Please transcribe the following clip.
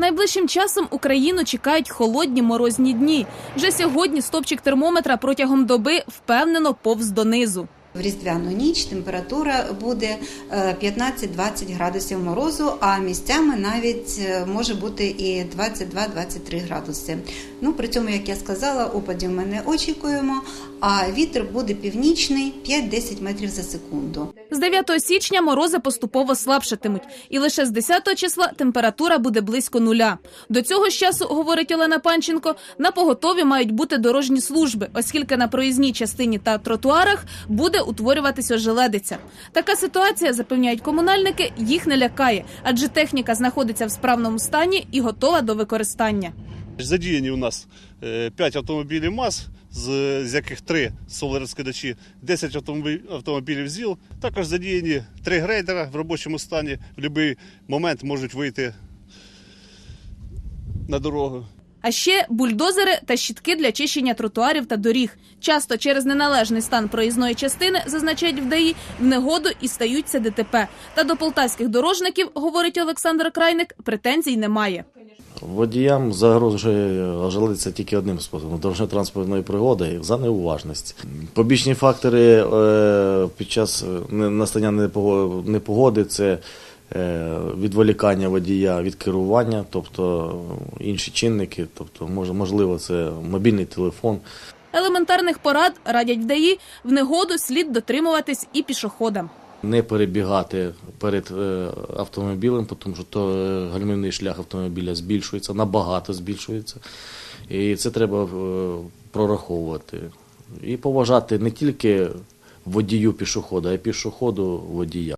Найближчим часом Україну чекають холодні морозні дні. Вже сьогодні стопчик термометра протягом доби впевнено повз донизу. В різдвяну ніч температура буде е, 15-20 градусів морозу, а місцями навіть е, може бути і 22-23 градуси. Ну при цьому, як я сказала, опадів ми не очікуємо, а вітер буде північний 5-10 метрів за секунду. З 9 січня морози поступово слабшатимуть, і лише з 10 числа температура буде близько нуля. До цього ж часу, говорить Олена Панченко, на поготові мають бути дорожні служби, оскільки на проїзній частині та тротуарах буде утворюватися желедиця. Така ситуація, запевняють комунальники, їх не лякає, адже техніка знаходиться в справному стані і готова до використання. Задіяні у нас 5 автомобілів МАЗ, з, яких 3 солерозкидачі, 10 автомобілів, автомобілів ЗІЛ. Також задіяні 3 грейдера в робочому стані. В будь-який момент можуть вийти на дорогу. А ще бульдозери та щітки для чищення тротуарів та доріг. Часто через неналежний стан проїзної частини, зазначають в ДАІ, в негоду і стаються ДТП. Та до полтавських дорожників, говорить Олександр Крайник, претензій немає. Водіям загрожує ожеледиця тільки одним способом дорожньо-транспортної пригоди за неуважність. Побічні фактори е, під час е, настання непого- непогоди це відволікання водія від керування, тобто е, інші чинники, тобто можливо, це мобільний телефон. Елементарних порад радять ДАІ, в негоду слід дотримуватись і пішоходам. Не перебігати перед е, автомобілем, тому що то е, гальмівний шлях автомобіля збільшується, набагато збільшується. І це треба е, прораховувати. І поважати не тільки водію пішохода, а й пішоходу водія.